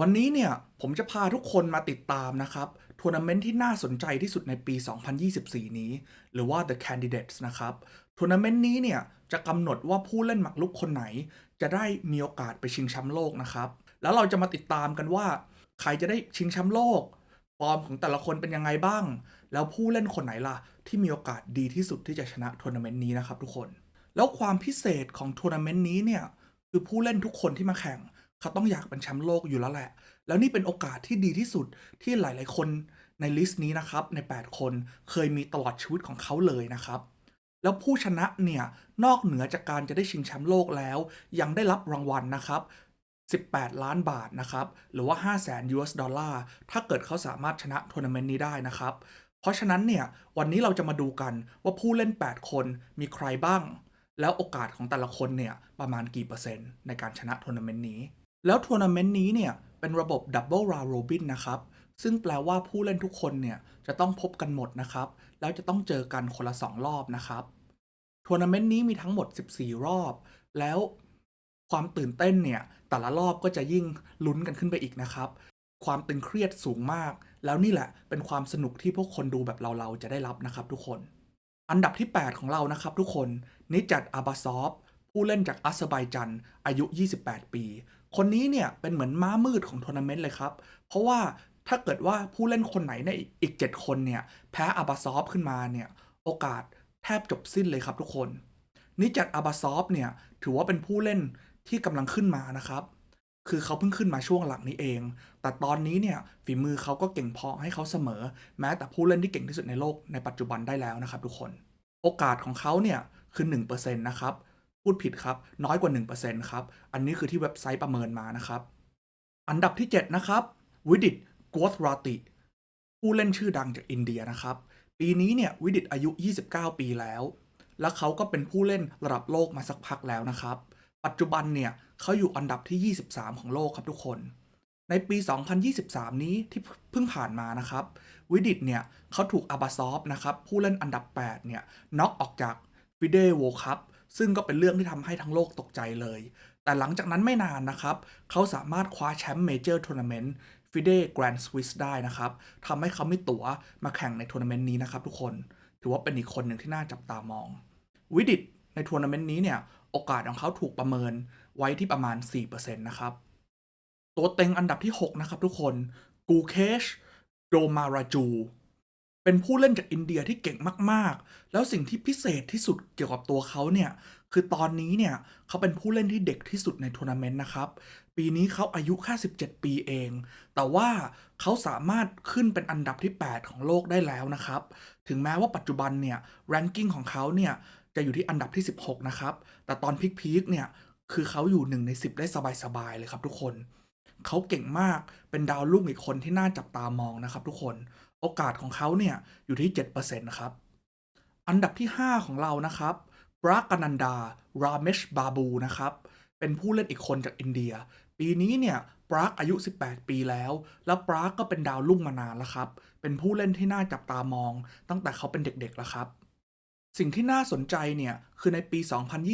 วันนี้เนี่ยผมจะพาทุกคนมาติดตามนะครับทัวร์นาเมนต์ที่น่าสนใจที่สุดในปี 2024 นี้ หรือว่า The Candidates นะครับทัวร์นาเมนต์นี้เนี่ยจะกำหนดว่าผู้เล่นหมากรุกคนไหน จะได้มีโอกาสไปชิงแชมป์โลกนะครับ แล้วเราจะมาติดตามกันว่า ใครจะได้ชิงแชมป์โลก ฟอร์มของแต่ละคนเป็นยังไงบ้าง แล้วผู้เล่นคนไหนล่ะ ที่มีโอกาสดีที่สุดที่จะชนะทัวร์นาเมนต์นี้นะครับทุกคน แล้วความพิเศษของทัวร์นาเมนต์นี้เนี่ยคือผู้เล่นทุกคนที่มาแข่ง เขาต้องอยากเป็นแชมป์โลกอยู่แล้วแหละ แล้วนี่เป็นโอกาสที่ดีที่สุดที่หลาย ๆ คนในลิสต์นี้นะครับ ใน 8 คนเคยมีตลอดชีวิตของเขาเลยนะครับ แล้วผู้ชนะเนี่ย นอกเหนือจากการจะได้ชิงแชมป์โลกแล้ว ยังได้รับรางวัลนะครับ 18 ล้านบาทนะครับ หรือว่า 5 0 0 0 0 US ดอลลาร์ ถ้าเกิดเขาสามารถชนะทัวร์นาเมนต์นี้ได้นะครับ เพราะฉะนั้นเนี่ย วันนี้เราจะมาดูกันว่าผู้เล่น 8 คนมีใครบ้าง แล้วโอกาสของแต่ละคนเนี่ยประมาณกี่เปอร์เซ็นต์ในการชนะทัวร์นาเมนต์นี้ แล้วทัวร์นาเมนต์นี้เนี่ยเป็นระบบ Double Round Robin นะครับ ซึ่งแปลว่าผู้เล่นทุกคนเนี่ยจะต้องพบกันหมดนะครับ แล้วจะต้องเจอกันคนละ 2 รอบนะครับทัวร์นาเมนต์นี้มีทั้งหมด 14 รอบ แล้วความตื่นเต้นเนี่ยแต่ละรอบก็จะยิ่งลุ้นกันขึ้นไปอีกนะครับ ความตึงเครียดสูงมาก แล้วนี่แหละเป็นความสนุกที่พวกคนดูแบบเราๆจะได้รับนะครับทุกคน อันดับที่ 8 ของเรานะครับทุกคนนิจัดอาบาซอฟผู้เล่นจากอัสเซไบจันอายุ 28 ปี คนนี้เนี่ยเป็นเหมือนม้ามืดของทัวร์นาเมนต์เลยครับ เพราะว่าถ้าเกิดว่าผู้เล่นคนไหนในอีก 7 คนเนี่ยแพ้อาบาซอฟขึ้นมาเนี่ยโอกาสแทบจบสิ้นเลยครับทุกคนนิจัดอาบาซอฟเนี่ยถือว่าเป็นผู้เล่นที่กำลังขึ้นมานะครับ คือเขาเพิ่งขึ้นมาช่วงหลังนี้เอง แต่ตอนนี้เนี่ยฝีมือเขาก็เก่งพอให้เขาเสมอ แม้แต่ผู้เล่นที่เก่งที่สุดในโลกในปัจจุบันได้แล้วนะครับทุกคน โอกาสของเขาเนี่ยคือ1%นะครับ พูดผิดครับ น้อยกว่า 1%ครับ อันนี้คือที่เว็บไซต์ประเมินมานะครับ อันดับที่ 7 นะครับวิดิตกวธราติผู้เล่นชื่อดังจากอินเดียนะครับ ปีนี้เนี่ยวิดิตอายุ 29 ปีแล้ว และเขาก็เป็นผู้เล่นระดับโลกมาสักพักแล้วนะครับ ปัจจุบันเนี่ยเขาอยู่อันดับที่ 23 ของโลกครับทุกคน ในปี 2023 นี้ที่เพิ่งผ่านมานะครับ วิดิตเนี่ยเขาถูกอาบาซอฟนะครับผู้เล่นอันดับ 8 เนี่ยน็อกออกจากฟิเดโวคัพ ซึ่งก็เป็นเรื่องที่ทำให้ทั้งโลกตกใจเลย แต่หลังจากนั้นไม่นานนะครับ เขาสามารถคว้าแชมป์เมเจอร์ทัวร์นาเมนต์ฟิเดแกรนด์สวิสได้นะครับทำให้เขาไม่ตั๋วมาแข่งในทัวร์นาเมนต์นี้นะครับทุกคน ถือว่าเป็นอีกคนหนึ่งที่น่าจับตามอง วิดิตในทัวร์นาเมนต์นี้เนี่ย โอกาสของเขาถูกประเมินไว้ที่ประมาณ 4%นะครับ ตัวเต็งอันดับที่ 6 นะครับทุกคน กูเคช โดมาราจู เป็นผู้เล่นจากอินเดียที่เก่งมากๆ แล้วสิ่งที่พิเศษที่สุดเกี่ยวกับตัวเขาเนี่ยคือตอนนี้เนี่ยเขาเป็นผู้เล่นที่เด็กที่สุดในทัวร์นาเมนต์นะครับ ปีนี้เขาอายุแค่ 17 ปีเอง แต่ว่าเขาสามารถขึ้นเป็นอันดับที่ 8 ของโลกได้แล้วนะครับ ถึงแม้ว่าปัจจุบันเนี่ยแรงกิ้งของเขาเนี่ยจะอยู่ที่อันดับที่ 16 นะครับ แต่ตอนพีคๆเนี่ยคือเขาอยู่ 1 ใน 10 ได้สบายๆเลยครับทุกคน เขาเก่งมากเป็นดาวรุ่งอีกคนที่น่าจับตามองนะครับทุกคน โอกาสของเขาเนี่ยอยู่ที่ 7%นะครับ อันดับที่ 5 ของเรานะครับปรากานันดา ราเมชบาบูนะครับ เป็นผู้เล่นอีกคนจากอินเดีย ปีนี้เนี่ยปรากอายุ 18 ปีแล้ว แล้วปรากก็เป็นดาวรุ่งมานานแล้วครับ เป็นผู้เล่นที่น่าจับตามอง ตั้งแต่เขาเป็นเด็กๆแล้วครับ สิ่งที่น่าสนใจเนี่ยคือในปี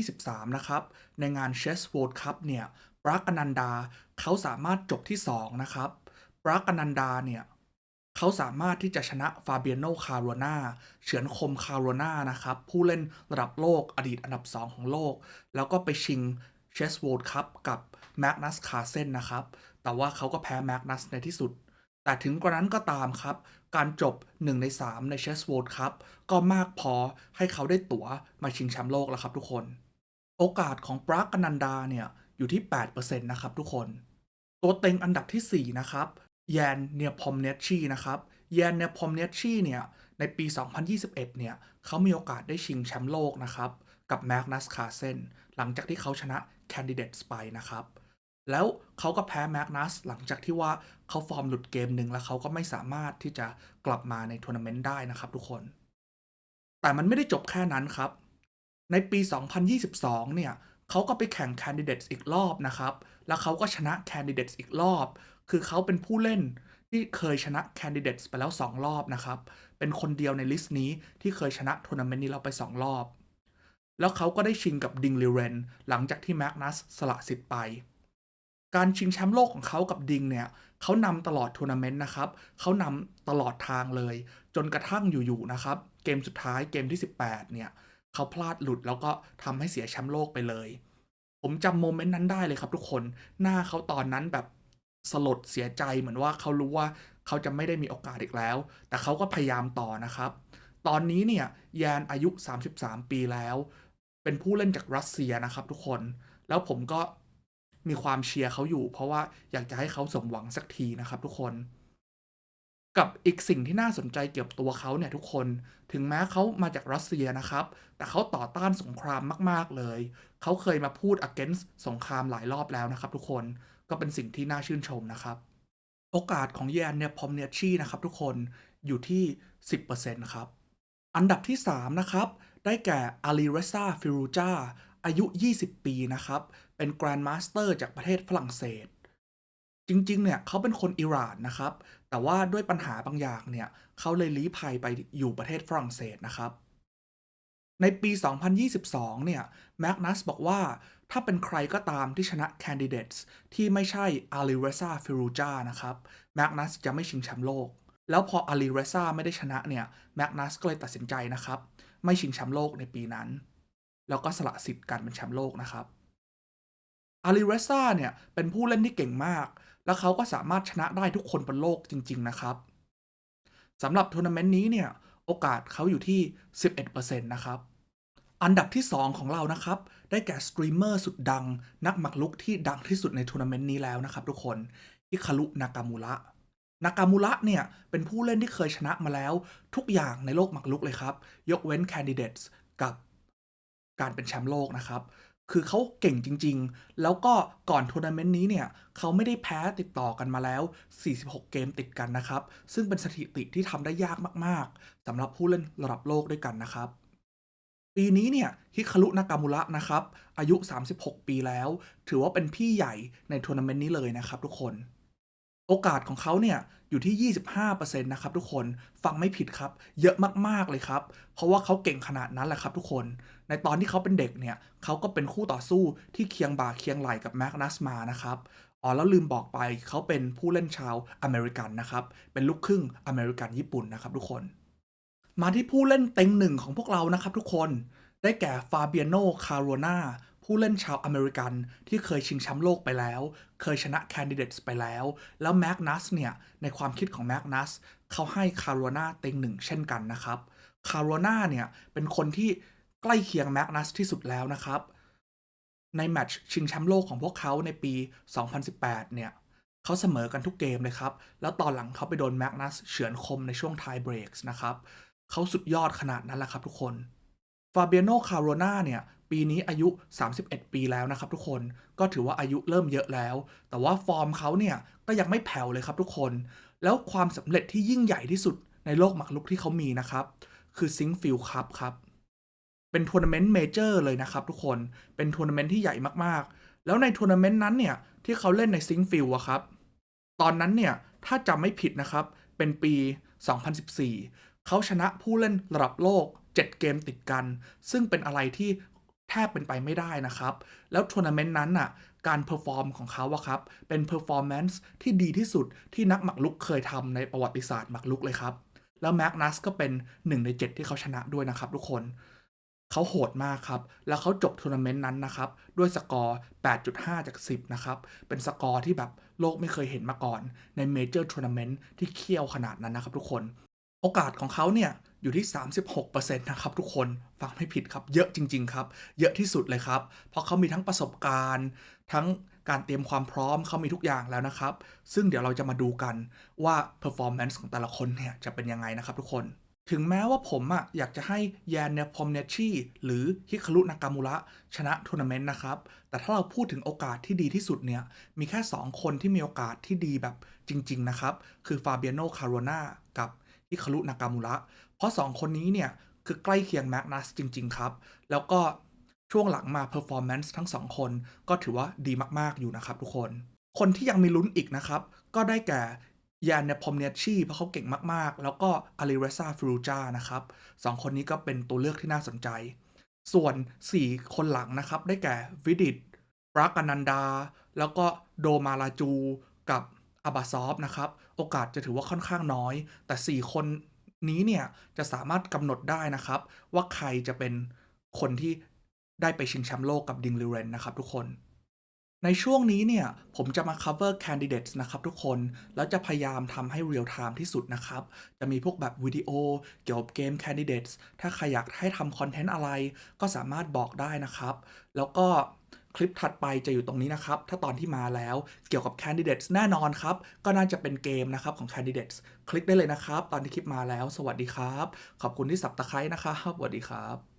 2023 นะครับ ในงาน Chess World Cup เนี่ยปรากอนันดาเขาสามารถจบที่ 2 นะครับปรากอนันดาเนี่ย เขาสามารถที่จะชนะฟาเบียโนคาร์โรนาเฉือนคมคาร์โรนานะครับ ผู้เล่นระดับโลกอดีตอันดับ 2 ของโลก แล้วก็ไปชิง Chess World Cup กับแมกนัสคาร์เซนนะครับ แต่ว่าเขาก็แพ้แมกนัสในที่สุด แต่ถึงกระนั้นก็ตามครับ การจบ 1 ใน 3 ใน Chess World Cup ก็มากพอให้เขาได้ตั๋วมาชิงแชมป์โลกแล้วครับทุกคน โอกาสของปรากนันดาเนี่ยอยู่ที่ 8%นะครับทุกคน ตัวเต็งอันดับทีสี่4 นะครับ แยนเนียพอมเนชชีนะครับแยนเนียพอมเนชชีเนี่ยในปี 2021 เนี่ยเขามีโอกาสได้ชิงแชมป์โลกนะครับ กับแมกนัสคาร์เซนหลังจากที่เขาชนะแคนดิเดตสไปนะครับ แล้วเขาก็แพ้แมกนัสหลังจากที่ว่าเขาฟอร์มหลุดเกมหนึ่งแล้วเขาก็ไม่สามารถที่จะกลับมาในทัวร์นาเมนต์ได้นะครับทุกคน แต่มันไม่ได้จบแค่นั้นครับ ในปี 2022 เนี่ยเขาก็ไปแข่ง Candidates อีกรอบนะครับ แล้วเขาก็ชนะ Candidates อีกรอบ คือเขาเป็นผู้เล่นที่เคยชนะ Candidates ไปแล้ว 2 รอบนะครับ เป็นคนเดียวในลิสต์นี้ที่เคยชนะทัวร์นาเมนต์นี้เราไป 2 รอบ แล้วเขาก็ได้ชิงกับดิงลิเรนหลังจากที่แมกนัสสละสิทธิ์ไป การชิงแชมป์โลกของเขากับดิงเนี่ยเขานำตลอดทัวร์นาเมนต์นะครับเขานำตลอดทางเลย จนกระทั่งอยู่ๆนะครับ เกมสุดท้ายเกมที่ 18 เนี่ยเขาพลาดหลุดแล้วก็ทำให้เสียแชมป์โลกไปเลยผมจำโมเมนต์นั้นได้เลยครับทุกคน หน้าเขาตอนนั้นแบบ สลดเสียใจเหมือนว่าเขารู้ว่าเขาจะไม่ได้มีโอกาสอีกแล้ว แต่เขาก็พยายามต่อนะครับ ตอนนี้เนี่ยแยนอายุ 33 ปีแล้ว เป็นผู้เล่นจากรัสเซียนะครับทุกคน แล้วผมก็มีความเชียร์เขาอยู่ เพราะว่าอยากจะให้เขาสมหวังสักทีนะครับทุกคน กับอีกสิ่งที่น่าสนใจเกี่ยวกับตัวเขาเนี่ยทุกคน ถึงแม้เขามาจากรัสเซียนะครับ แต่เขาต่อต้านสงครามมาก ๆเลย เขาเคยมาพูด against สงครามหลายรอบแล้วนะครับทุกคน ก็เป็นสิ่งที่น่าชื่นชมนะครับ โอกาสของแยนเนี่ยพอมเนชีนะครับทุกคนอยู่ที่ 10%ครับ อันดับที่ 3 นะครับ ได้แก่อาลีเรซาฟิรูจาอายุ 20 ปีนะครับ เป็นแกรนด์มาสเตอร์จากประเทศฝรั่งเศส จริง ๆ เนี่ยเขาเป็นคนอิหร่านนะครับ แต่ว่าด้วยปัญหาบางอย่างเนี่ยเขาเลยลี้ภัยไปอยู่ประเทศฝรั่งเศสนะครับ ในปี 2022 เนี่ยแมกนัสบอกว่า ถ้าเป็นใครก็ตามที่ชนะ Candidates ที่ไม่ใช่อาลีเรซาฟิรูจานะครับแมกนัสจะไม่ชิงแชมป์โลก แล้วพออาลีเรซาไม่ได้ชนะเนี่ยแมกนัสก็เลยตัดสินใจนะครับ ไม่ชิงแชมป์โลกในปีนั้น แล้วก็สละสิทธิ์การเป็นแชมป์โลกนะครับอาลีเรซาเนี่ยเป็นผู้เล่นที่เก่งมาก แล้วเขาก็สามารถชนะได้ทุกคนบนโลกจริง ๆ นะครับสำหรับทัวร์นาเมนต์นี้เนี่ยโอกาสเขาอยู่ที่ 11%นะครับ อันดับที่ 2 ของเรานะครับ ได้แก่สตรีมเมอร์สุดดัง นักหมากรุกที่ดังที่สุดในทัวร์นาเมนต์นี้แล้วนะครับทุกคนฮิคารุนากามูระนากามูระเนี่ย เป็นผู้เล่นที่เคยชนะมาแล้ว ทุกอย่างในโลกหมากรุกเลยครับ ยกเว้น Candidates กับการเป็นแชมป์โลกนะครับ คือเขาเก่งจริงๆ แล้วก็ก่อนทัวร์นาเมนต์นี้เนี่ยเขาไม่ได้แพ้ติดต่อกันมาแล้ว 46 เกมติดกันนะครับ ซึ่งเป็นสถิติที่ทำได้ยากมากๆสำหรับผู้เล่นระดับโลกด้วยกันนะครับ ปีนี้เนี่ยฮิคารุนากามุระนะครับ อายุ 36 ปีแล้ว ถือว่าเป็นพี่ใหญ่ในทัวร์นาเมนต์นี้เลยนะครับทุกคน โอกาสของเขาเนี่ยอยู่ที่ 25%นะครับทุกคนฟังไม่ผิดครับ เยอะมากๆเลยครับ เพราะว่าเขาเก่งขนาดนั้นแหละครับทุกคน ในตอนที่เขาเป็นเด็กเนี่ยเขาก็เป็นคู่ต่อสู้ที่เคียงบ่าเคียงไหล่กับแมกนัสมานะครับอ๋อแล้วลืมบอกไปเขาเป็นผู้เล่นชาวอเมริกันนะครับเป็นลูกครึ่งอเมริกันญี่ปุ่นนะครับทุกคน มาที่ผู้เล่นเต็งหนึ่งของพวกเรานะครับทุกคน ได้แก่ฟาเบียโน คาโรนาผู้เล่นชาวอเมริกันที่เคยชิงแชมป์โลกไปแล้ว เคยชนะ Candidates ไปแล้ว แล้วแมกนัสเนี่ย ในความคิดของแมกนัสเขาให้คาโรนาเต็งหนึ่งเช่นกันนะครับ คาโรนาเนี่ย เป็นคนที่ใกล้เคียงแมกนัสที่สุดแล้วนะครับ ในแมตช์ชิงแชมป์โลกของพวกเขาในปี 2018 เนี่ยเขาเสมอกันทุกเกมเลยครับ แล้วตอนหลังเขาไปโดนแมกนัสเฉือนคมในช่วงไทเบรกส์นะครับ เขาสุดยอดขนาดนั้นแหละครับทุกคนฟาเบียโนคาโรนาเนี่ย ปีนี้อายุ 31 ปีแล้วนะครับทุกคน ก็ถือว่าอายุเริ่มเยอะแล้ว แต่ว่าฟอร์มเขาเนี่ย ก็ยังไม่แผ่วเลยครับทุกคน แล้วความสำเร็จที่ยิ่งใหญ่ที่สุดในโลกหมากรุกที่เขามีนะครับ คือซิงฟิลคัพครับ เป็นทัวร์นาเมนต์เมเจอร์เลยนะครับทุกคน เป็นทัวร์นาเมนต์ที่ใหญ่มากๆ แล้วในทัวร์นาเมนต์นั้นเนี่ย ที่เขาเล่นในซิงฟิลอะครับ ตอนนั้นเนี่ย ถ้าจำไม่ผิดนะครับ เป็นปี 2014 เขาชนะผู้เล่นระดับโลก 7 เกมติดกัน ซึ่งเป็นอะไรที่แทบเป็นไปไม่ได้นะครับ แล้วทัวร์นาเมนต์นั้นน่ะการเพอร์ฟอร์มของเขาอะครับ เป็นเพอร์ฟอร์แมนซ์ที่ดีที่สุดที่นักหมากรุกเคยทำในประวัติศาสตร์หมากรุกเลยครับ แล้วแม็กนัสก็เป็น 1 ใน 7 ที่เขาชนะด้วยนะครับทุกคนเขาโหดมากครับ แล้วเขาจบทัวร์นาเมนต์นั้นนะครับ ด้วยสกอร์ 8.5 จาก 10 นะครับ เป็นสกอร์ที่แบบโลกไม่เคยเห็นมาก่อน ในเมเจอร์ทัวร์นาเมนต์ที่เคี่ยวขนาดนั้นนะครับทุกคน โอกาสของเขาเนี่ยอยู่ที่ 36%นะครับทุกคน ฟังไม่ผิดครับ เยอะจริง ๆ ครับ เยอะที่สุดเลยครับ เพราะเขามีทั้งประสบการณ์ ทั้งการเตรียมความพร้อมเขามีทุกอย่างแล้วนะครับ ซึ่งเดี๋ยวเราจะมาดูกันว่า performance ของแต่ละคนเนี่ยจะเป็นยังไงนะครับทุกคน ถึงแม้ว่าผมอะอยากจะให้แยนเนพอมเนชีหรือฮิคารุนากามูระชนะทัวร์นาเมนต์นะครับ แต่ถ้าเราพูดถึงโอกาสที่ดีที่สุดเนี่ย มีแค่ 2 คนที่มีโอกาสที่ดีแบบจริง ๆ นะครับ คือฟาเบียโนคาร์โรนากับ ฮิคารุนากามูระ เพราะ 2 คนนี้เนี่ย คือใกล้เคียงแมกนัสจริง ๆ ครับ แล้วก็ช่วงหลังมาเพอร์ฟอร์แมนซ์ทั้ง 2 คนก็ถือว่าดีมากๆอยู่นะครับทุกคน คนที่ยังมีลุ้นอีกนะครับ ก็ได้แก่ยานเนพอมเนชีเพราะเขาเก่งมากๆ แล้วก็อาริเรซาฟรูจานะครับสองคนนี้ก็เป็นตัวเลือกที่น่าสนใจ ส่วน 4 คนหลังนะครับ ได้แก่วิดิตรากอนันดา แล้วก็โดมาราจู กับ อาบาซอฟนะครับ โอกาสจะถือว่าค่อนข้างน้อย แต่ 4 คนนี้เนี่ยจะสามารถกำหนดได้นะครับ ว่าใครจะเป็นคนที่ได้ไปชิงแชมป์โลกกับดิงลิเรนนะครับทุกคนในช่วงนี้เนี่ย ผมจะมา cover candidates นะครับทุกคน แล้วจะพยายามทำให้ real time ที่สุดนะครับ จะมีพวกแบบวิดีโอเกี่ยวกับเกม candidates ถ้าใครอยากให้ทำคอนเทนต์อะไร ก็สามารถบอกได้นะครับ แล้วก็ คลิปถัดไปจะอยู่ตรงนี้นะครับ ถ้าตอนที่มาแล้วเกี่ยวกับ candidates แน่นอนครับ ก็น่าจะเป็นเกมนะครับของ candidates คลิกได้เลยนะครับ ตอนที่คลิปมาแล้ว สวัสดีครับ ขอบคุณที่สับตะไคร้นะครับสวัสดีครับ